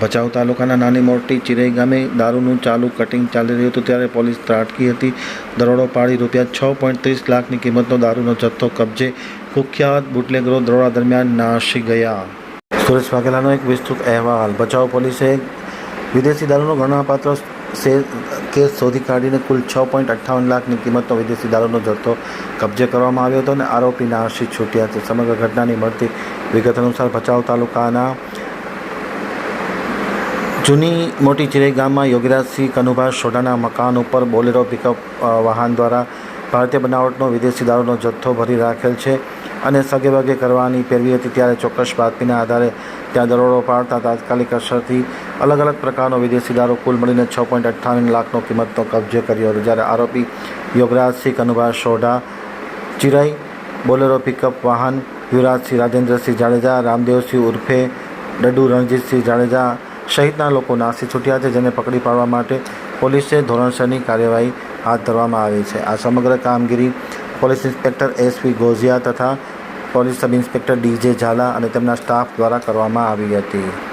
ભચાઉ તાલુકાના નાની મોટી ચિરઈ ગામે દારૂનું ચાલુ કટિંગ ચાલી રહ્યું હતું ત્યારે પોલીસ ત્રાટકી હતી. દરોડો પાડી રૂપિયા છ પોઈન્ટ ત્રીસ લાખની કિંમતનો દારૂનો જથ્થો કબજે કુખ્યાત બુટલેગરો દરોડા દરમિયાન નાશી ગયા. સુરેશ વાઘેલાનો એક વિસ્તૃત અહેવાલ. ભચાઉ પોલીસે વિદેશી દારૂનો ગણનાપાત્ર કેસ શોધી કાઢીને કુલ છ પોઈન્ટ અઠ્ઠાવન લાખની કિંમતનો વિદેશી દારૂનો જથ્થો કબજે કરવામાં આવ્યો હતો અને આરોપી નાશી છૂટ્યા છે. સમગ્ર ઘટનાની મળતી વિગત અનુસાર ભચાઉ તાલુકાના જૂની મોટી ચિરાઈ ગામમાં યોગીરાજસિંહ કનુભા સોઢાના મકાન ઉપર બોલેરો પિકઅપ વાહન દ્વારા ભારતીય બનાવટનો વિદેશી દારૂનો જથ્થો ભરી રાખેલ છે અને સગે વગે કરવાની પેરવી હતી ત્યારે ચોક્કસ બાતમીના આધારે ત્યાં દરોડો પાડતા તાત્કાલિક અસરથી અલગ અલગ પ્રકારનો વિદેશી દારૂ કુલ મળીને છ પોઈન્ટ અઠ્ઠાવન લાખનો કિંમતનો કબજે કર્યો હતો. જ્યારે આરોપી યોગરાજસિંહ કનુભા સોઢા ચિરાઈ, બોલેરો પિકઅપ વાહન, યુવરાજસિંહ રાજેન્દ્રસિંહ જાડેજા, રામદેવસિંહ ઉર્ફે ડડુ રણજીતસિંહ જાડેજા સહિતના લોકો નાસી છૂટ્યા છે, જેને પકડી પાડવા માટે પોલીસે ધોરણસરની કાર્યવાહી હાથ ધરવામાં આવી છે. આ સમગ્ર કામગીરી પોલીસ ઇન્સ્પેક્ટર એસપી ગોઝિયા તથા police sub inspector DJ Zala અને તેમના સ્ટાફ દ્વારા કરવામાં આવી હતી.